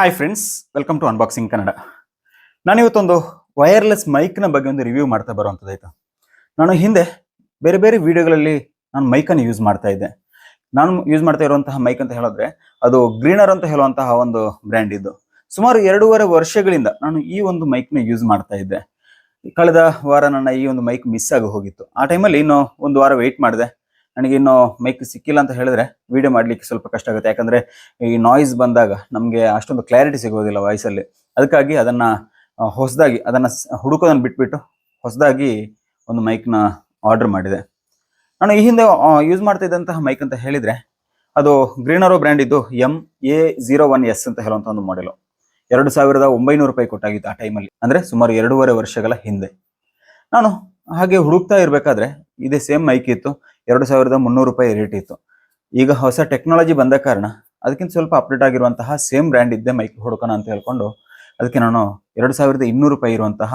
Hi friends welcome to unboxing Kannada ನಾನು ಇವತ್ತೊಂದು wireless ಮೈಕ್ನ ಬಗ್ಗೆ ಒಂದು ರಿವ್ಯೂ ಮಾಡ್ತಾ ಬರುವಂಥದ್ದಾಯ್ತು ನಾನು ಹಿಂದೆ ಬೇರೆ ಬೇರೆ ವಿಡಿಯೋಗಳಲ್ಲಿ ನಾನು ಮೈಕನ್ನು ಯೂಸ್ ಮಾಡ್ತಾ ಇದ್ದೆ. ನಾನು ಯೂಸ್ ಮಾಡ್ತಾ ಇರುವಂತಹ ಮೈಕ್ ಅಂತ ಹೇಳಿದ್ರೆ ಅದು ಗ್ರೀನರ್ ಅಂತ ಹೇಳುವಂತಹ ಒಂದು ಬ್ರ್ಯಾಂಡ್ ಇದ್ದು. ಸುಮಾರು ಎರಡೂವರೆ ವರ್ಷಗಳಿಂದ ನಾನು ಈ ಒಂದು ಮೈಕ್ನ ಯೂಸ್ ಮಾಡ್ತಾ ಇದ್ದೆ. ಕಳೆದ ವಾರ ನನ್ನ ಈ ಒಂದು ಮೈಕ್ ಮಿಸ್ ಆಗಿ ಹೋಗಿತ್ತು. ಆ ಟೈಮಲ್ಲಿ ಇನ್ನು ಒಂದು ವಾರ ವೆಯ್ಟ್ ಮಾಡಿದೆ. ನನಗೆ ಇನ್ನು ಮೈಕ್ ಸಿಕ್ಕಿಲ್ಲ ಅಂತ ಹೇಳಿದ್ರೆ ವಿಡಿಯೋ ಮಾಡ್ಲಿಕ್ಕೆ ಸ್ವಲ್ಪ ಕಷ್ಟ ಆಗುತ್ತೆ. ಯಾಕಂದ್ರೆ ಈ ನಾಯ್ಸ್ ಬಂದಾಗ ನಮಗೆ ಅಷ್ಟೊಂದು ಕ್ಲಾರಿಟಿ ಸಿಗೋದಿಲ್ಲ ವಾಯ್ಸಲ್ಲಿ ಅದಕ್ಕಾಗಿ ಅದನ್ನ ಹೊಸದಾಗಿ ಅದನ್ನ ಹುಡುಕೋದನ್ನ ಬಿಟ್ಬಿಟ್ಟು ಹೊಸದಾಗಿ ಒಂದು ಮೈಕ್ನ ಆರ್ಡರ್ ಮಾಡಿದೆ. ನಾನು ಈ ಹಿಂದೆ ಯೂಸ್ ಮಾಡ್ತಾ ಇದ್ದಂತಹ ಮೈಕ್ ಅಂತ ಹೇಳಿದ್ರೆ ಅದು ಗ್ರೀನರೋ ಬ್ರ್ಯಾಂಡ್ ಇದ್ದು M A zero one S ಅಂತ ಹೇಳುವಂಥ ಒಂದು ಮಾಡೆಲು ಎರಡು ಸಾವಿರದ ಒಂಬೈನೂರು ರೂಪಾಯಿ ಕೊಟ್ಟಾಗಿತ್ತು ಆ ಟೈಮಲ್ಲಿ ಅಂದ್ರೆ ಸುಮಾರು ಎರಡೂವರೆ ವರ್ಷಗಳ ಹಿಂದೆ. ನಾನು ಹಾಗೆ ಹುಡುಕ್ತಾ ಇರಬೇಕಾದ್ರೆ ಇದೇ ಸೇಮ್ ಮೈಕ್ ಇತ್ತು. ಎರಡು ಸಾವಿರದ ಮುನ್ನೂರು ರೂಪಾಯಿ ರೇಟ್ ಇತ್ತು. ಈಗ ಹೊಸ ಟೆಕ್ನಾಲಜಿ ಬಂದ ಕಾರಣ ಅದಕ್ಕಿಂತ ಸ್ವಲ್ಪ ಅಪ್ಡೇಟ್ ಆಗಿರುವಂತಹ ಸೇಮ್ ಬ್ರ್ಯಾಂಡ್ ಇದ್ದೆ ಮೈಕ್ ಹುಡುಕೋಣ ಅಂತ ಹೇಳ್ಕೊಂಡು ಅದಕ್ಕೆ ನಾನು ಎರಡು ಸಾವಿರದ ಇನ್ನೂರು ರೂಪಾಯಿ ಇರುವಂತಹ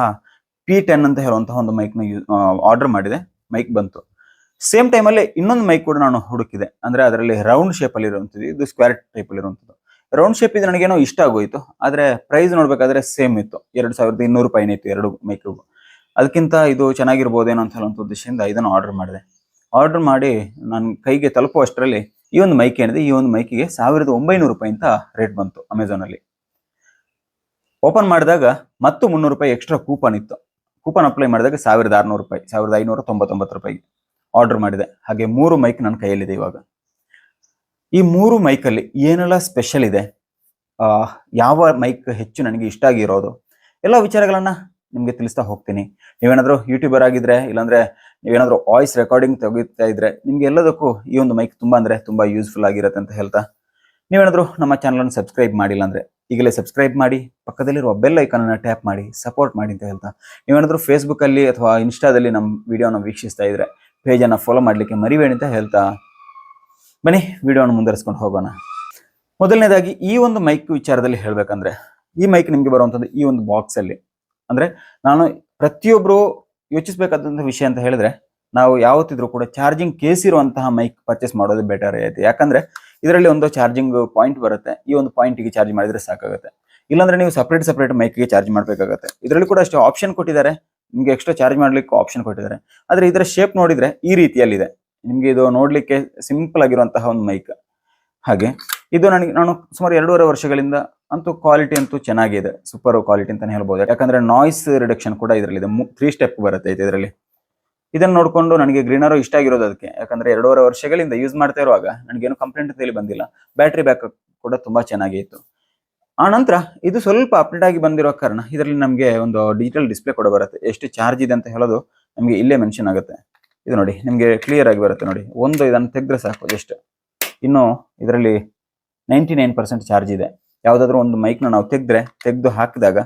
ಪಿ ಟೆನ್ ಅಂತ ಹೇಳುವಂತಹ ಒಂದು ಮೈಕ್ನ ಯೂ ಆರ್ಡರ್ ಮಾಡಿದೆ. ಮೈಕ್ ಬಂತು. ಸೇಮ್ ಟೈಮಲ್ಲಿ ಇನ್ನೊಂದು ಮೈಕ್ ಕೂಡ ನಾನು ಹುಡುಕಿದೆ. ಅಂದ್ರೆ ಅದರಲ್ಲಿ ರೌಂಡ್ ಶೇಪಲ್ಲಿ ಇರುವಂಥದ್ದು, ಇದು ಸ್ಕ್ವೇರ್ ಟೈಪಲ್ಲಿ ಇರುವಂಥದ್ದು. ರೌಂಡ್ ಶೇಪ್ ಇದು ನನಗೇನೋ ಇಷ್ಟ ಆಗೋಯ್ತು. ಆದರೆ ಪ್ರೈಸ್ ನೋಡಬೇಕಾದ್ರೆ ಸೇಮ್ ಇತ್ತು. ಎರಡು ಸಾವಿರದ ಇನ್ನೂರು ರೂಪಾಯಿನೇ ಇತ್ತು ಎರಡು ಮೈಕ್ಗೂ ಅದಕ್ಕಿಂತ ಇದು ಚೆನ್ನಾಗಿರ್ಬೋದೇನೋ ಅಂತ ಹೇಳುವಂಥ ಉದ್ದೇಶದಿಂದ ಇದನ್ನು ಆರ್ಡರ್ ಮಾಡಿದೆ. ಆರ್ಡರ್ ಮಾಡಿ ನನ್ನ ಕೈಗೆ ತಲುಪುವಷ್ಟರಲ್ಲಿ ಈ ಒಂದು ಮೈಕ್ ಏನಿದೆ, ಈ ಒಂದು ಮೈಕಿಗೆ ಸಾವಿರದ ಒಂಬೈನೂರು ರೂಪಾಯಿ ಅಂತ ರೇಟ್ ಬಂತು ಅಮೆಝಾನಲ್ಲಿ ಓಪನ್ ಮಾಡಿದಾಗ ಮತ್ತು ಮುನ್ನೂರು ರೂಪಾಯಿ ಎಕ್ಸ್ಟ್ರಾ ಕೂಪನ್ ಇತ್ತು. ಕೂಪನ್ ಅಪ್ಲೈ ಮಾಡಿದಾಗ ಸಾವಿರದ ಆರುನೂರು ರೂಪಾಯಿ, ಸಾವಿರದ ಐನೂರ ತೊಂಬತ್ತೊಂಬತ್ತು ರೂಪಾಯಿಗೆ ಆರ್ಡರ್ ಮಾಡಿದೆ. ಹಾಗೆ ಮೂರು ಮೈಕ್ ನನ್ನ ಕೈಯಲ್ಲಿದೆ ಇವಾಗ. ಈ ಮೂರು ಮೈಕಲ್ಲಿ ಏನೆಲ್ಲ ಸ್ಪೆಷಲ್ ಇದೆ? ಯಾವ ಮೈಕ್ ಹೆಚ್ಚು ನನಗೆ ಇಷ್ಟ ಆಗಿರೋದು? ಎಲ್ಲ ವಿಚಾರಗಳನ್ನ ನಿಮಗೆ ತಿಳಿಸ್ತಾ ಹೋಗ್ತೀನಿ. ನೀವೇನಾದರೂ ಯೂಟ್ಯೂಬರ್ ಆಗಿದ್ರೆ, ಇಲ್ಲಾಂದ್ರೆ ನೀವೇನಾದರೂ ವಾಯ್ಸ್ ರೆಕಾರ್ಡಿಂಗ್ ತೆಗೀತಾ ಇದ್ರೆ, ನಿಮ್ಗೆ ಎಲ್ಲದಕ್ಕೂ ಈ ಒಂದು ಮೈಕ್ ತುಂಬಾ ಅಂದ್ರೆ ತುಂಬಾ ಯೂಸ್ಫುಲ್ ಆಗಿರುತ್ತೆ ಅಂತ ಹೇಳ್ತಾ. ನೀವೇನಾದರೂ ನಮ್ಮ ಚಾನಲನ್ನು ಸಬ್ಸ್ಕ್ರೈಬ್ ಮಾಡಿಲ್ಲ ಅಂದರೆ ಈಗಲೇ ಸಬ್ಸ್ಕ್ರೈಬ್ ಮಾಡಿ, ಪಕ್ಕದಲ್ಲಿರುವ ಬೆಲ್ ಐಕನನ್ನು ಟ್ಯಾಪ್ ಮಾಡಿ ಸಪೋರ್ಟ್ ಮಾಡಿ ಅಂತ ಹೇಳ್ತಾ. ನೀವೇನಾದರೂ ಫೇಸ್ಬುಕ್ ಅಲ್ಲಿ ಅಥವಾ ಇನ್ಸ್ಟಾದಲ್ಲಿ ನಮ್ಮ ವಿಡಿಯೋನ ವೀಕ್ಷಿಸ್ತಾ ಇದ್ರೆ ಪೇಜನ್ನು ಫಾಲೋ ಮಾಡ್ಲಿಕ್ಕೆ ಮರಿಬೇಡಿ ಅಂತ ಹೇಳ್ತಾ. ಬನ್ನಿ ವಿಡಿಯೋನ ಮುಂದುವರಿಸ್ಕೊಂಡು ಹೋಗೋಣ. ಮೊದಲನೇದಾಗಿ ಈ ಒಂದು ಮೈಕ್ ವಿಚಾರದಲ್ಲಿ ಹೇಳಬೇಕಂದ್ರೆ, ಈ ಮೈಕ್ ನಿಮಗೆ ಬರುವಂಥದ್ದು ಈ ಒಂದು ಬಾಕ್ಸ್ ಅಲ್ಲಿ. ಅಂದ್ರೆ ನಾನು ಪ್ರತಿಯೊಬ್ರು ಯೋಚಿಸಬೇಕಾದಂಥ ವಿಷಯ ಅಂತ ಹೇಳಿದ್ರೆ, ನಾವು ಯಾವತ್ತಿದ್ರು ಕೂಡ ಚಾರ್ಜಿಂಗ್ ಕೇಸ್ ಇರುವಂತಹ ಮೈಕ್ ಪರ್ಚೇಸ್ ಮಾಡೋದು ಬೆಟರ್ ಐತೆ ಯಾಕಂದ್ರೆ ಇದರಲ್ಲಿ ಒಂದು ಚಾರ್ಜಿಂಗ್ ಪಾಯಿಂಟ್ ಬರುತ್ತೆ. ಈ ಒಂದು ಪಾಯಿಂಟ್ಗೆ ಚಾರ್ಜ್ ಮಾಡಿದ್ರೆ ಸಾಕಾಗುತ್ತೆ. ಇಲ್ಲಾಂದ್ರೆ ನೀವು ಸಪ್ರೇಟ್ ಸಪ್ರೇಟ್ ಮೈಕ್ಗೆ ಚಾರ್ಜ್ ಮಾಡಬೇಕಾಗುತ್ತೆ. ಇದರಲ್ಲಿ ಕೂಡ ಅಷ್ಟೇ ಆಪ್ಷನ್ ಕೊಟ್ಟಿದ್ದಾರೆ. ನಿಮ್ಗೆ ಎಕ್ಸ್ಟ್ರಾ ಚಾರ್ಜ್ ಮಾಡ್ಲಿಕ್ಕೆ ಆಪ್ಷನ್ ಕೊಟ್ಟಿದ್ದಾರೆ. ಆದ್ರೆ ಇದರ ಶೇಪ್ ನೋಡಿದ್ರೆ ಈ ರೀತಿಯಲ್ಲಿದೆ. ನಿಮ್ಗೆ ಇದು ನೋಡ್ಲಿಕ್ಕೆ ಸಿಂಪಲ್ ಆಗಿರುವಂತಹ ಒಂದು ಮೈಕ್ ಹಾಗೆ ಇದು ನನಗೆ, ನಾನು ಸುಮಾರು ಎರಡೂವರೆ ವರ್ಷಗಳಿಂದ ಅಂತೂ ಕ್ವಾಲಿಟಿ ಅಂತೂ ಚೆನ್ನಾಗಿದೆ ಸೂಪರ್ ಕ್ವಾಲಿಟಿ ಅಂತಾನೆ ಹೇಳ್ಬೋದು. ಯಾಕಂದ್ರೆ ನಾಯ್ಸ್ ರಿಡಕ್ಷನ್ ಕೂಡ ಇದರಲ್ಲಿ ಇದೆ ತ್ರೀ ಸ್ಟೆಪ್ ಬರುತ್ತೆ ಇದರಲ್ಲಿ. ಇದನ್ನ ನೋಡ್ಕೊಂಡು ನನಗೆ ಗ್ರೀನರು ಇಷ್ಟ ಆಗಿರೋದು ಅದಕ್ಕೆ. ಯಾಕಂದ್ರೆ ಎರಡೂವರೆ ವರ್ಷಗಳಿಂದ ಯೂಸ್ ಮಾಡ್ತಾ ಇರುವಾಗ ನನಗೇನು ಕಂಪ್ಲೇಂಟ್ ಅಂತ ಹೇಳಿ ಬಂದಿಲ್ಲ. ಬ್ಯಾಟ್ರಿ ಬ್ಯಾಕಪ್ ಕೂಡ ತುಂಬಾ ಚೆನ್ನಾಗಿ ಇತ್ತು. ಆ ನಂತರ ಇದು ಸ್ವಲ್ಪ ಅಪ್ಡೇಟ್ ಆಗಿ ಬಂದಿರೋ ಕಾರಣ ಇದರಲ್ಲಿ ನಮಗೆ ಒಂದು ಡಿಜಿಟಲ್ ಡಿಸ್ಪ್ಲೇ ಕೂಡ ಬರುತ್ತೆ. ಎಷ್ಟು ಚಾರ್ಜ್ ಇದೆ ಅಂತ ಹೇಳೋದು ನಮಗೆ ಇಲ್ಲೇ ಮೆನ್ಷನ್ ಆಗುತ್ತೆ. ಇದು ನೋಡಿ, ನಿಮಗೆ ಕ್ಲಿಯರ್ ಆಗಿ ಬರುತ್ತೆ ನೋಡಿ. ಒಂದು ಇದನ್ನು ತೆಗೆದ್ರೆ ಸಾಕು, ಎಷ್ಟು? ಇನ್ನು ಇದರಲ್ಲಿ ನೈಂಟಿ ನೈನ್ ಪರ್ಸೆಂಟ್ ಚಾರ್ಜ್ ಇದೆ. ಯಾವುದಾದ್ರೂ ಒಂದು ಮೈಕ್ನ ನಾವು ತೆಗೆದ್ರೆ, ತೆಗೆದು ಹಾಕಿದಾಗ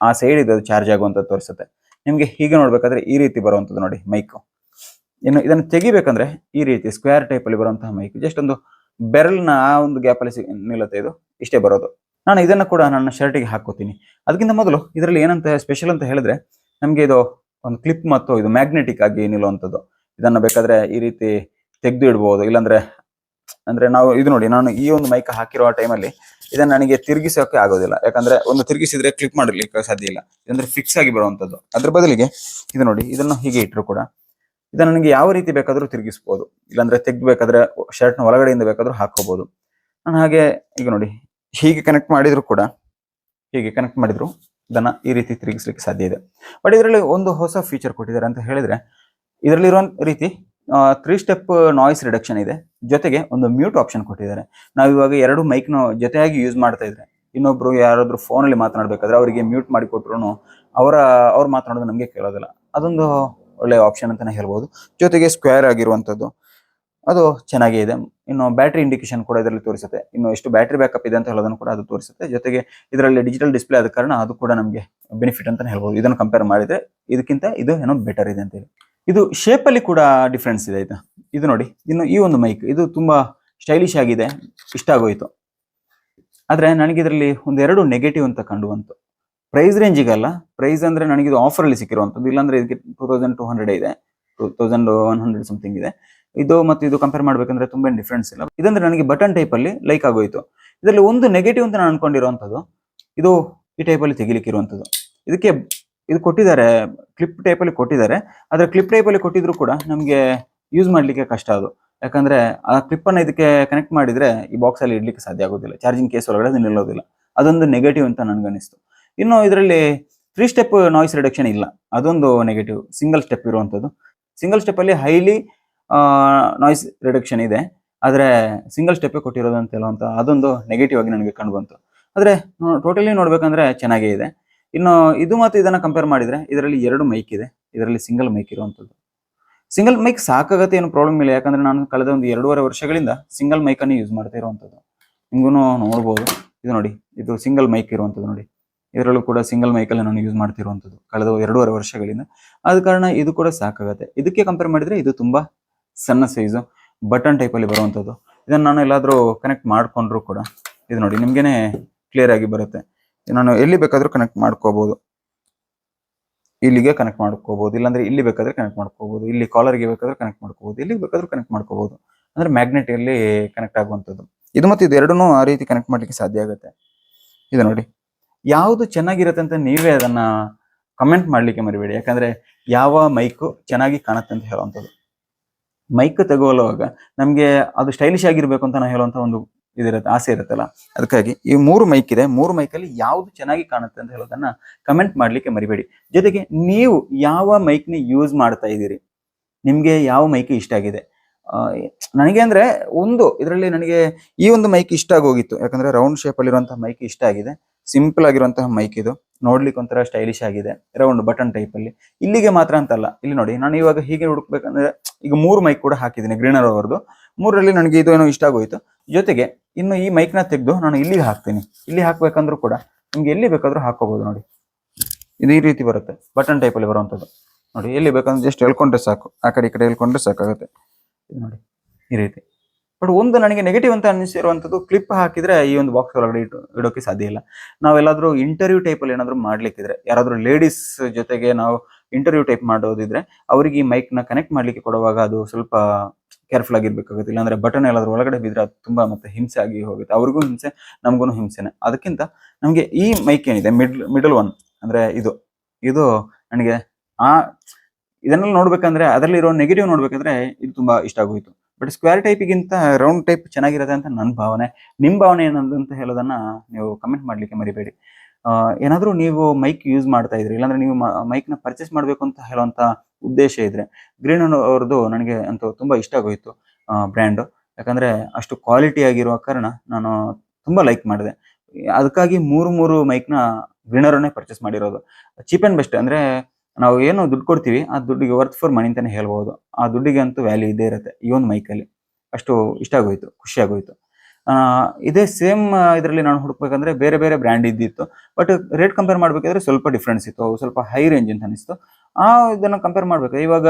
ಆ ಸೈಡ್ ಇದು ಚಾರ್ಜ್ ಆಗುವಂಥದ್ದು ತೋರಿಸುತ್ತೆ. ನಿಮಗೆ ಹೀಗೆ ನೋಡಬೇಕಾದ್ರೆ ಈ ರೀತಿ ಬರುವಂಥದ್ದು ನೋಡಿ ಮೈಕ್ ಇನ್ನು ಇದನ್ನು ತೆಗಿಬೇಕಂದ್ರೆ ಈ ರೀತಿ ಸ್ಕ್ವೇರ್ ಟೈಪ್ ಅಲ್ಲಿ ಬರುವಂತಹ ಮೈಕ್ ಜಸ್ಟ್ ಒಂದು ಬೆರಲ್ನ ಆ ಒಂದು ಗ್ಯಾಪಲ್ಲಿ ನಿಲ್ಲುತ್ತೆ ಇದು. ಇಷ್ಟೇ ಬರೋದು. ನಾನು ಇದನ್ನು ಕೂಡ ನನ್ನ ಶರ್ಟಿಗೆ ಹಾಕೋತೀನಿ. ಅದಕ್ಕಿಂತ ಮೊದಲು ಇದರಲ್ಲಿ ಏನಂತ ಸ್ಪೆಷಲ್ ಅಂತ ಹೇಳಿದ್ರೆ ನಮಗೆ ಇದು ಒಂದು ಕ್ಲಿಪ್ ಮತ್ತು ಇದು ಮ್ಯಾಗ್ನೆಟಿಕ್ ಆಗಿ ನಿಲ್ಲುವಂಥದ್ದು. ಇದನ್ನು ಬೇಕಾದ್ರೆ ಈ ರೀತಿ ತೆಗೆದು ಇಡ್ಬೋದು ಇಲ್ಲಾಂದ್ರೆ ಅಂದ್ರೆ ನಾವು ಇದು ನೋಡಿ, ನಾನು ಈ ಒಂದು ಮೈಕ್ ಹಾಕಿರೋ ಟೈಮಲ್ಲಿ ಇದನ್ನ ನನಗೆ ತಿರುಗಿಸೋಕೆ ಆಗೋದಿಲ್ಲ. ಯಾಕಂದ್ರೆ ಒಂದು ತಿರುಗಿಸಿದ್ರೆ ಕ್ಲಿಕ್ ಮಾಡಲಿಕ್ಕೆ ಸಾಧ್ಯ ಇಲ್ಲ. ಇದಂದ್ರೆ ಫಿಕ್ಸ್ ಆಗಿ ಬರುವಂತದ್ದು. ಅದ್ರ ಬದಲಿಗೆ ಇದು ನೋಡಿ, ಇದನ್ನು ಹೀಗೆ ಇಟ್ಟರು ಕೂಡ ಇದನ್ನ ನನಗೆ ಯಾವ ರೀತಿ ಬೇಕಾದ್ರೂ ತಿರುಗಿಸ್ಬೋದು. ಇಲ್ಲಾಂದ್ರೆ ತೆಗ್ಬೇಕಾದ್ರೆ ಶರ್ಟ್ನ ಒಳಗಡೆಯಿಂದ ಬೇಕಾದ್ರೂ ಹಾಕೋಬಹುದು ನಾನು ಹಾಗೆ ಈಗ ನೋಡಿ, ಹೀಗೆ ಕನೆಕ್ಟ್ ಮಾಡಿದ್ರು ಕೂಡ, ಹೀಗೆ ಕನೆಕ್ಟ್ ಮಾಡಿದ್ರು, ಇದನ್ನ ಈ ರೀತಿ ತಿರುಗಿಸ್ಲಿಕ್ಕೆ ಸಾಧ್ಯ ಇದೆ. ಬಟ್ ಇದರಲ್ಲಿ ಒಂದು ಹೊಸ ಫೀಚರ್ ಕೊಟ್ಟಿದ್ದಾರೆ ಅಂತ ಹೇಳಿದ್ರೆ ಇದರಲ್ಲಿರೋ ರೀತಿ ತ್ರೀ ಸ್ಟೆಪ್ ನಾಯ್ಸ್ ರಿಡಕ್ಷನ್ ಇದೆ. ಜೊತೆಗೆ ಒಂದು ಮ್ಯೂಟ್ ಆಪ್ಷನ್ ಕೊಟ್ಟಿದ್ದಾರೆ. ನಾವು ಇವಾಗ ಎರಡು ಮೈಕ್ನ ಜೊತೆಯಾಗಿ ಯೂಸ್ ಮಾಡ್ತಾ ಇದ್ರೆ, ಇನ್ನೊಬ್ರು ಯಾರಾದರೂ ಫೋನಲ್ಲಿ ಮಾತನಾಡಬೇಕಾದ್ರೆ ಅವರಿಗೆ ಮ್ಯೂಟ್ ಮಾಡಿ ಕೊಟ್ಟರು ಅವರ, ಅವ್ರು ಮಾತನಾಡೋದು ನಮಗೆ ಕೇಳೋದಿಲ್ಲ. ಅದೊಂದು ಒಳ್ಳೆ ಆಪ್ಷನ್ ಅಂತಾನೆ ಹೇಳ್ಬೋದು. ಜೊತೆಗೆ ಸ್ಕ್ವೇರ್ ಆಗಿರುವಂಥದ್ದು, ಅದು ಚೆನ್ನಾಗೇ ಇದೆ. ಇನ್ನು ಬ್ಯಾಟ್ರಿ ಇಂಡಿಕೇಶನ್ ಕೂಡ ಇದರಲ್ಲಿ ತೋರಿಸುತ್ತೆ. ಇನ್ನು ಎಷ್ಟು ಬ್ಯಾಟ್ರಿ ಬ್ಯಾಕಪ್ ಇದೆ ಅಂತ ಹೇಳೋದನ್ನು ಕೂಡ ಅದು ತೋರಿಸುತ್ತೆ. ಜೊತೆಗೆ ಇದರಲ್ಲಿ ಡಿಜಿಟಲ್ ಡಿಸ್ಪ್ಲೇ ಆದ ಕಾರಣ ಅದು ಕೂಡ ನಮಗೆ ಬೆನಿಫಿಟ್ ಅಂತಲೇ ಹೇಳ್ಬೋದು. ಇದನ್ನು ಕಂಪೇರ್ ಮಾಡಿದರೆ ಇದಕ್ಕಿಂತ ಇದು ಏನೋ ಬೆಟರ್ ಇದೆ ಅಂತ ಹೇಳಿ ಇದು ಶೇಪ್ ಅಲ್ಲಿ ಕೂಡ ಡಿಫ್ರೆನ್ಸ್ ಇದೆ ಆಯ್ತಾ? ಇದು ನೋಡಿ, ಇನ್ನು ಈ ಒಂದು ಮೈಕ್ ಇದು ತುಂಬಾ ಸ್ಟೈಲಿಶ್ ಆಗಿದೆ, ಇಷ್ಟ ಆಗೋಯ್ತು. ಆದ್ರೆ ನನಗೆ ಇದರಲ್ಲಿ ಒಂದೆರಡು ನೆಗೆಟಿವ್ ಅಂತ ಕಂಡು ಬಂತು. ಪ್ರೈಸ್ ರೇಂಜಿಗಲ್ಲ ಪ್ರೈಸ್ ಅಂದ್ರೆ ನನಗೆ ಇದು ಆಫರ್ ಅಲ್ಲಿ ಸಿಕ್ಕಿರುವಂತದ್ದು ಇಲ್ಲಾಂದ್ರೆ ಇದಕ್ಕೆ ಟೂ ತೌಸಂಡ್ ಟೂ ಹಂಡ್ರೆಡ್ ಇದೆ two thousand one hundred something ಇದೆ. ಇದು ಮತ್ತು ಇದು ಕಂಪೇರ್ ಮಾಡಬೇಕಂದ್ರೆ ತುಂಬಾ ಡಿಫ್ರೆನ್ಸ್ ಇಲ್ಲ. ಇದಂದ್ರೆ ನನಗೆ ಬಟನ್ ಟೈಪ್ ಅಲ್ಲಿ ಲೈಕ್ ಆಗೋಯ್ತು. ಇದರಲ್ಲಿ ಒಂದು ನೆಗೆಟಿವ್ ಅಂತ ನಾನು ಅನ್ಕೊಂಡಿರುವಂಥದ್ದು, ಇದು ಈ ಟೈಪಲ್ಲಿ ತೆಗಿಲಿಕ್ಕೆ ಇರುವಂಥದ್ದು ಇದಕ್ಕೆ ಇದು ಕೊಟ್ಟಿದ್ದಾರೆ ಕ್ಲಿಪ್ ಟೈಪಲ್ಲಿ ಕೊಟ್ಟಿದ್ದಾರೆ. ಆದರೆ ಕ್ಲಿಪ್ ಟೈಪಲ್ಲಿ ಕೊಟ್ಟಿದ್ರು ಕೂಡ ನಮಗೆ ಯೂಸ್ ಮಾಡಲಿಕ್ಕೆ ಕಷ್ಟ ಅದು. ಯಾಕಂದರೆ ಆ ಕ್ಲಿಪ್ಪನ್ನು ಇದಕ್ಕೆ ಕನೆಕ್ಟ್ ಮಾಡಿದರೆ ಈ ಬಾಕ್ಸಲ್ಲಿ ಇಡಲಿಕ್ಕೆ ಸಾಧ್ಯ ಆಗೋದಿಲ್ಲ. ಚಾರ್ಜಿಂಗ್ ಕೇಸ್ ಒಳಗಡೆ ಅದು ನಿಲ್ಲೋದಿಲ್ಲ. ಅದೊಂದು ನೆಗೆಟಿವ್ ಅಂತ ನನಗನ್ನಿಸ್ತು. ಇನ್ನು ಇದರಲ್ಲಿ ತ್ರೀ ಸ್ಟೆಪ್ ನಾಯ್ಸ್ ರಿಡಕ್ಷನ್ ಇಲ್ಲ. ಅದೊಂದು ನೆಗೆಟಿವ್ ಸಿಂಗಲ್ ಸ್ಟೆಪ್ ಇರುವಂಥದ್ದು ಸಿಂಗಲ್ ಸ್ಟೆಪ್ಪಲ್ಲಿ ಹೈಲಿ ನಾಯ್ಸ್ ರಿಡಕ್ಷನ್ ಇದೆ. ಆದರೆ ಸಿಂಗಲ್ ಸ್ಟೆಪ್ಪೇ ಕೊಟ್ಟಿರೋದು ಅಂತ ಹೇಳುವಂಥ ಅದೊಂದು ನೆಗೆಟಿವ್ ಆಗಿ ನನಗೆ ಕಂಡು ಬಂತು. ಆದರೆ ಟೋಟಲಿ ನೋಡಬೇಕಂದ್ರೆ ಚೆನ್ನಾಗೇ ಇದೆ. ಇನ್ನು ಇದು ಮತ್ತು ಇದನ್ನ ಕಂಪೇರ್ ಮಾಡಿದರೆ ಇದರಲ್ಲಿ ಎರಡು ಮೈಕ್ ಇದೆ. ಇದರಲ್ಲಿ ಸಿಂಗಲ್ ಮೈಕ್ ಇರುವಂಥದ್ದು ಸಿಂಗಲ್ ಮೈಕ್ ಸಾಕಾಗತ್ತೆ ಏನು ಪ್ರಾಬ್ಲಮ್ ಇಲ್ಲ. ಯಾಕಂದ್ರೆ ನಾನು ಕಳೆದ ಒಂದು ಎರಡೂವರೆ ವರ್ಷಗಳಿಂದ ಸಿಂಗಲ್ ಮೈಕನ್ನು ಯೂಸ್ ಮಾಡ್ತಾ ಇರುವಂಥದ್ದು ನಿಮಗೂ ನೋಡ್ಬೋದು. ಇದು ನೋಡಿ, ಇದು ಸಿಂಗಲ್ ಮೈಕ್ ಇರುವಂಥದ್ದು ನೋಡಿ. ಇದರಲ್ಲೂ ಕೂಡ ಸಿಂಗಲ್ ಮೈಕಲ್ಲಿ ನಾನು ಯೂಸ್ ಮಾಡ್ತಿರುವಂಥದ್ದು ಕಳೆದ ಎರಡೂವರೆ ವರ್ಷಗಳಿಂದ. ಆದ ಕಾರಣ ಇದು ಕೂಡ ಸಾಕಾಗತ್ತೆ. ಇದಕ್ಕೆ ಕಂಪೇರ್ ಮಾಡಿದರೆ ಇದು ತುಂಬಾ ಸಣ್ಣ ಸೈಜು ಬಟನ್ ಟೈಪಲ್ಲಿ ಬರುವಂಥದ್ದು ಇದನ್ನು ನಾನು ಎಲ್ಲಾದರೂ ಕನೆಕ್ಟ್ ಮಾಡ್ಕೊಂಡ್ರು ಕೂಡ ಇದು ನೋಡಿ, ನಿಮಗೇನೆ ಕ್ಲಿಯರ್ ಆಗಿ ಬರುತ್ತೆ. ನಾನು ಎಲ್ಲಿ ಬೇಕಾದರೂ ಕನೆಕ್ಟ್ ಮಾಡ್ಕೋಬೋದು. ಇಲ್ಲಿಗೆ ಕನೆಕ್ಟ್ ಮಾಡ್ಕೋಬೋದು. ಇಲ್ಲಾಂದ್ರೆ ಇಲ್ಲಿ ಬೇಕಾದ್ರೆ ಕನೆಕ್ಟ್ ಮಾಡ್ಕೋಬೋದು. ಇಲ್ಲಿ ಕಾಲರ್ಗೆ ಬೇಕಾದರೂ ಕನೆಕ್ಟ್ ಮಾಡ್ಕೋಬೋದು. ಇಲ್ಲಿಗೆ ಬೇಕಾದರೂ ಕನೆಕ್ಟ್ ಮಾಡ್ಕೋಬೋದು. ಅಂದ್ರೆ ಮ್ಯಾಗ್ನೆಟ್ ಇಲ್ಲಿ ಕನೆಕ್ಟ್ ಆಗುವಂಥದ್ದು. ಇದು ಮತ್ತು ಇದು ಎರಡನ್ನೂ ಆ ರೀತಿ ಕನೆಕ್ಟ್ ಮಾಡ್ಲಿಕ್ಕೆ ಸಾಧ್ಯ ಆಗುತ್ತೆ. ಇದು ನೋಡಿ. ಯಾವುದು ಚೆನ್ನಾಗಿರುತ್ತೆ ಅಂತ ನೀವೇ ಅದನ್ನ ಕಮೆಂಟ್ ಮಾಡ್ಲಿಕ್ಕೆ ಮರಿಬೇಡಿ. ಯಾಕಂದ್ರೆ ಯಾವ ಮೈಕು ಚೆನ್ನಾಗಿ ಕಾಣುತ್ತೆ ಅಂತ ಹೇಳುವಂಥದ್ದು. ಮೈಕ್ ತಗೊಳ್ಳುವಾಗ ನಮಗೆ ಅದು ಸ್ಟೈಲಿಶ್ ಆಗಿರಬೇಕು ಅಂತ ನಾವು ಹೇಳುವಂಥ ಒಂದು ಇದಿರುತ್ತೆ ಆಸೆ ಇರುತ್ತಲ್ಲ? ಅದಕ್ಕಾಗಿ ಈ ಮೂರು ಮೈಕ್ ಇದೆ. ಮೂರು ಮೈಕಲ್ಲಿ ಯಾವುದು ಚೆನ್ನಾಗಿ ಕಾಣುತ್ತೆ ಅಂತ ಹೇಳೋದನ್ನ ಕಮೆಂಟ್ ಮಾಡ್ಲಿಕ್ಕೆ ಮರಿಬೇಡಿ. ಜೊತೆಗೆ ನೀವು ಯಾವ ಮೈಕ್ನ ಯೂಸ್ ಮಾಡ್ತಾ ಇದ್ದೀರಿ? ನಿಮ್ಗೆ ಯಾವ ಮೈಕ್ ಇಷ್ಟ ಆಗಿದೆ? ನನಗೆ ಅಂದ್ರೆ ಒಂದು, ಇದರಲ್ಲಿ ನನಗೆ ಈ ಒಂದು ಮೈಕ್ ಇಷ್ಟ ಆಗೋಗಿತ್ತು. ಯಾಕಂದ್ರೆ ರೌಂಡ್ ಶೇಪ್ ಅಲ್ಲಿರುವಂತಹ ಮೈಕ್ ಇಷ್ಟ ಆಗಿದೆ. ಸಿಂಪಲ್ ಆಗಿರುವಂತಹ ಮೈಕ್ ಇದು. ನೋಡ್ಲಿಕ್ಕೆ ಒಂಥರ ಸ್ಟೈಲಿಶ್ ಆಗಿದೆ. ರೌಂಡ್ ಬಟನ್ ಟೈಪ್ ಅಲ್ಲಿ. ಇಲ್ಲಿಗೆ ಮಾತ್ರ ಅಂತಲ್ಲ. ಇಲ್ಲಿ ನೋಡಿ, ನಾನು ಇವಾಗ ಹೀಗೆ ಹುಡುಕ್ಬೇಕಂದ್ರೆ ಈಗ ಮೂರು ಮೈಕ್ ಕೂಡ ಹಾಕಿದ್ದೀನಿ ಗ್ರೀನರ್ ಅವರದು ಮೂರರಲ್ಲಿ ನನಗೆ ಇದು ಏನೋ ಇಷ್ಟ ಆಗೋಯ್ತು. ಜೊತೆಗೆ ಇನ್ನು ಈ ಮೈಕ್ನ ತೆಗೆದು ನಾನು ಇಲ್ಲಿಗೆ ಹಾಕ್ತೀನಿ. ಇಲ್ಲಿ ಹಾಕ್ಬೇಕಂದ್ರೂ ಕೂಡ ನಿಮ್ಗೆ ಎಲ್ಲಿ ಬೇಕಾದ್ರೂ ಹಾಕೋಬಹುದು ನೋಡಿ. ಇದು ಈ ರೀತಿ ಬರುತ್ತೆ. ಬಟನ್ ಟೈಪ್ ಅಲ್ಲಿ ಬರುವಂತದ್ದು ನೋಡಿ, ಎಲ್ಲಿ ಬೇಕಂದ್ರೆ ಜಸ್ಟ್ ಹೇಳ್ಕೊಂಡ್ರೆ ಸಾಕು. ಆ ಕಡೆ ಈ ಕಡೆ ಹೇಳ್ಕೊಂಡ್ರೆ ಸಾಕಾಗುತ್ತೆ. ನೋಡಿ, ಈ ರೀತಿ. ಬಟ್ ಒಂದು ನನಗೆ ನೆಗೆಟಿವ್ ಅಂತ ಅನಿಸಿರುವಂಥದ್ದು ಕ್ಲಿಪ್ ಹಾಕಿದ್ರೆ ಈ ಒಂದು ಬಾಕ್ಸ್ ಒಳಗಡೆ ಇಡೋಕೆ ಸಾಧ್ಯ ಇಲ್ಲ. ನಾವೆಲ್ಲಾದರೂ ಇಂಟರ್ವ್ಯೂ ಟೈಪಲ್ಲಿ ಏನಾದರೂ ಮಾಡ್ಲಿಕ್ಕಿದ್ರೆ, ಯಾರಾದ್ರೂ ಲೇಡೀಸ್ ಜೊತೆಗೆ ನಾವು ಇಂಟರ್ವ್ಯೂ ಟೈಪ್ ಮಾಡೋದಿದ್ರೆ, ಅವರಿಗೆ ಈ ಮೈಕ್ನ ಕನೆಕ್ಟ್ ಮಾಡ್ಲಿಕ್ಕೆ ಕೊಡುವಾಗ ಅದು ಸ್ವಲ್ಪ ಕೇರ್ಫುಲ್ ಆಗಿರ್ಬೇಕಾಗುತ್ತೆ. ಇಲ್ಲಾಂದ್ರೆ ಬಟನ್ ಎಲ್ಲಾದ್ರೂ ಒಳಗಡೆ ಬಿದ್ರೆ ಅದು ತುಂಬಾ ಮತ್ತೆ ಹಿಂಸೆ ಆಗಿ ಹೋಗುತ್ತೆ. ಅವ್ರಿಗೂ ಹಿಂಸೆ ನಮಗೂ ಹಿಂಸೆನೆ. ಅದಕ್ಕಿಂತ ನಮಗೆ ಈ ಮೈಕ್ ಏನಿದೆ? ಮಿಡ್ಲ್ ಮಿಡಲ್ ಒನ್ ಅಂದ್ರೆ ಇದು. ಇದು ನನಗೆ ಆ, ಇದನ್ನೆಲ್ಲ ನೋಡ್ಬೇಕಂದ್ರೆ ಅದರಲ್ಲಿರೋ ನೆಗೆಟಿವ್ ನೋಡ್ಬೇಕಂದ್ರೆ ಇದು ತುಂಬಾ ಇಷ್ಟ ಆಗೋಯ್ತು. ಬಟ್ ಸ್ಕ್ವೇರ್ ಟೈಪಿಗಿಂತ ರೌಂಡ್ ಟೈಪ್ ಚೆನ್ನಾಗಿರುತ್ತೆ ಅಂತ ನನ್ನ ಭಾವನೆ. ನಿಮ್ಮ ಭಾವನೆ ಏನಂತ ಅಂತ ಹೇಳೋದನ್ನ ನೀವು ಕಮೆಂಟ್ ಮಾಡಲಿಕ್ಕೆ ಮರಿಬೇಡಿ. ಏನಾದರೂ ನೀವು ಮೈಕ್ ಯೂಸ್ ಮಾಡ್ತಾ ಇದ್ರಿ, ಇಲ್ಲಾಂದ್ರೆ ನೀವು ಮೈಕ್ನ ಪರ್ಚೇಸ್ ಮಾಡಬೇಕು ಅಂತ ಹೇಳುವಂಥ ಉದ್ದೇಶ ಇದ್ರೆ ಗ್ರೀನ್ ಅವ್ರದ್ದು ನನಗೆ ಅಂತೂ ತುಂಬ ಇಷ್ಟ ಆಗೋಯಿತು ಬ್ರ್ಯಾಂಡು ಯಾಕಂದರೆ ಅಷ್ಟು ಕ್ವಾಲಿಟಿ ಆಗಿರುವ ಕಾರಣ ನಾನು ತುಂಬ ಲೈಕ್ ಮಾಡಿದೆ. ಅದಕ್ಕಾಗಿ ಮೂರು ಮೂರು ಮೈಕ್ನ ಗ್ರೀನರನ್ನೇ ಗ್ರೀನರ್ ಪರ್ಚೇಸ್ ಮಾಡಿರೋದು. ಚೀಪ್ ಆ್ಯಂಡ್ ಬೆಸ್ಟ್ ಅಂದ್ರೆ ನಾವು ಏನು ದುಡ್ಡು ಕೊಡ್ತೀವಿ ಆ ದುಡ್ಡಿಗೆ ವರ್ತ್ ಫಾರ್ ಮನಿ ಅಂತಾನೆ ಹೇಳ್ಬೋದು. ಆ ದುಡ್ಡಿಗೆ ಅಂತೂ ವ್ಯಾಲ್ಯೂ ಇದ್ದೇ ಇರುತ್ತೆ ಈ ಒಂದು ಮೈಕಲ್ಲಿ ಅಷ್ಟು ಇಷ್ಟ ಆಗೋಯ್ತು ಖುಷಿ ಆಗೋಯ್ತು. ಆ, ಇದೇ ಸೇಮ್ ಇದರಲ್ಲಿ ನಾನು ಹುಡುಕ್ಬೇಕಂದ್ರೆ ಬೇರೆ ಬೇರೆ ಬ್ರ್ಯಾಂಡ್ ಇದ್ದಿತ್ತು ಬಟ್ ರೇಟ್ ಕಂಪೇರ್ ಮಾಡಬೇಕಾದ್ರೆ ಸ್ವಲ್ಪ ಡಿಫ್ರೆನ್ಸ್ ಇತ್ತು ಅವು ಸ್ವಲ್ಪ ಹೈ ರೇಂಜ್ ಅಂತ ಅನಿಸ್ತು. ಆ ಇದನ್ನು ಕಂಪೇರ್ ಮಾಡಬೇಕು. ಇವಾಗ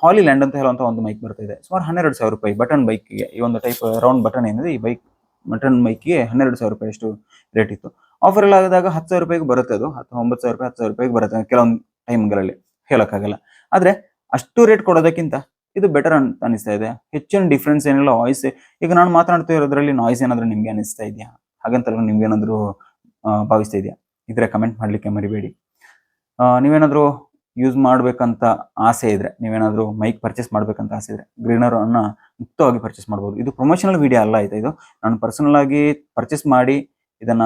ಹಾಲಿ ಲ್ಯಾಂಡ್ ಅಂತ ಹೇಳುವಂಥ ಒಂದು ಮೈಕ್ ಬರ್ತಿದೆ ಸುಮಾರು ಹನ್ನೆರಡು ಸಾವಿರ ರೂಪಾಯಿ ಬಟನ್ ಬೈಕ್ಗೆ ಈ ಒಂದು ಟೈಪ್ ರೌಂಡ್ ಬಟನ್ ಏನಿದೆ ಈ ಬೈಕ್ ಬಟನ್ ಬೈಕ್ಗೆ ಹನ್ನೆರಡು ಸಾವಿರ ರೂಪಾಯಿ ಅಷ್ಟು ರೇಟ್ ಇತ್ತು. ಆಫರ್ ಎಲ್ಲ ಆದಾಗ ಹತ್ತು ಸಾವಿರ ರೂಪಾಯಿಗೆ ಬರುತ್ತೆ ಅದು ಹತ್ತು ಒಂಬತ್ತು ಸಾವಿರ ರೂಪಾಯಿ ಹತ್ತು ಸಾವಿರ ರೂಪಾಯಿಗೆ ಬರುತ್ತೆ ಕೆಲವೊಂದು ಟೈಮ್ಗಳಲ್ಲಿ ಹೇಳೋಕ್ಕಾಗಲ್ಲ. ಆದ್ರೆ ಅಷ್ಟು ರೇಟ್ ಕೊಡೋದಕ್ಕಿಂತ ಇದು ಬೆಟರ್ ಅಂತ ಅನಿಸ್ತಾ ಇದೆ. ಹೆಚ್ಚಿನ ಡಿಫ್ರೆನ್ಸ್ ಏನಿಲ್ಲ ವಾಯ್ಸ್ ಈಗ ನಾನು ಮಾತನಾಡ್ತಾ ಇರೋದ್ರಲ್ಲಿ ನಾಯ್ಸ್ ಏನಾದರೂ ನಿಮಗೆ ಅನಿಸ್ತಾ ಇದೆಯಾ? ಹಾಗಂತಲ್ಲ ನಿಮ್ಗೆ ಭಾವಿಸ್ತಾ ಇದೆಯಾ? ಇದ್ರೆ ಕಮೆಂಟ್ ಮಾಡ್ಲಿಕ್ಕೆ ಮರಿಬೇಡಿ. ನೀವೇನಾದ್ರೂ ಯೂಸ್ ಮಾಡಬೇಕಂತ ಆಸೆ ಇದ್ರೆ, ನೀವೇನಾದರೂ ಮೈಕ್ ಪರ್ಚೇಸ್ ಮಾಡಬೇಕಂತ ಆಸೆ ಇದ್ರೆ ಗ್ರೀನರ್ ಅನ್ನ ಮುಕ್ತವಾಗಿ ಪರ್ಚೇಸ್ ಮಾಡ್ಬೋದು. ಇದು ಪ್ರೊಮೋಷನಲ್ ವಿಡಿಯೋ ಅಲ್ಲ ಆಯ್ತಾ ಇದು? ನಾನು ಪರ್ಸನಲ್ ಆಗಿ ಪರ್ಚೇಸ್ ಮಾಡಿ ಇದನ್ನ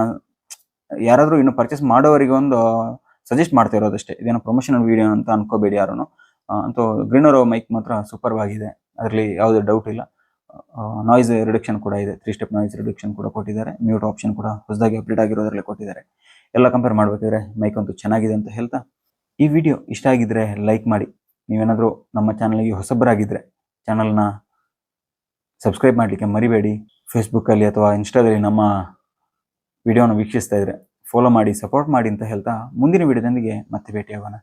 ಯಾರಾದರೂ ಇನ್ನು ಪರ್ಚೇಸ್ ಮಾಡೋವರಿಗೆ ಒಂದು ಸಜೆಸ್ಟ್ ಮಾಡ್ತಾ ಇರೋದಷ್ಟೇ ಇದೇನೋ ಪ್ರೊಮೋಷನಲ್ ವಿಡಿಯೋ ಅಂತ ಅನ್ಕೋಬೇಡಿ ಯಾರು ಅಂತೂ ಗ್ರೀನರ್ ಮೈಕ್ ಮಾತ್ರ ಸೂಪರ್ ಆಗಿದೆ ಅದರಲ್ಲಿ ಯಾವುದೇ ಡೌಟ್ ಇಲ್ಲ. ನಾಯ್ಸ್ ರಿಡಕ್ಷನ್ ಕೂಡ ಇದೆ. ತ್ರೀ ಸ್ಟೆಪ್ ನಾಯ್ಸ್ ರಿಡಕ್ಷನ್ ಕೂಡ ಕೊಟ್ಟಿದ್ದಾರೆ. ಮ್ಯೂಟ್ ಆಪ್ಷನ್ ಕೂಡ ಹೊಸದಾಗಿ ಅಪ್ಡೇಟ್ ಆಗಿರೋದ್ರಲ್ಲಿ ಕೊಟ್ಟಿದ್ದಾರೆ. ಎಲ್ಲ ಕಂಪೇರ್ ಮಾಡಬೇಕಾದ್ರೆ ಮೈಕ್ ಅಂತೂ ಚೆನ್ನಾಗಿದೆ ಅಂತ ಹೇಳ್ತಾ, ಈ ವಿಡಿಯೋ ಇಷ್ಟ ಆಗಿದ್ರೆ ಲೈಕ್ ಮಾಡಿ. ನೀವೇನಾದರೂ ನಮ್ಮ ಚಾನಲ್ಗೆ ಹೊಸಬರಾಗಿದ್ದರೆ ಚಾನಲ್ನ ಸಬ್ಸ್ಕ್ರೈಬ್ ಮಾಡಲಿಕ್ಕೆ ಮರಿಬೇಡಿ. ಫೇಸ್ಬುಕ್ಕಲ್ಲಿ ಅಥವಾ ಇನ್ಸ್ಟಾದಲ್ಲಿ ನಮ್ಮ ವಿಡಿಯೋನ ವೀಕ್ಷಿಸ್ತಾ ಇದ್ರೆ ಫಾಲೋ ಮಾಡಿ ಸಪೋರ್ಟ್ ಮಾಡಿ ಅಂತ ಹೇಳ್ತಾ ಮುಂದಿನ ವಿಡಿಯೋದೊಂದಿಗೆ ಮತ್ತೆ ಭೇಟಿಯಾಗೋಣ.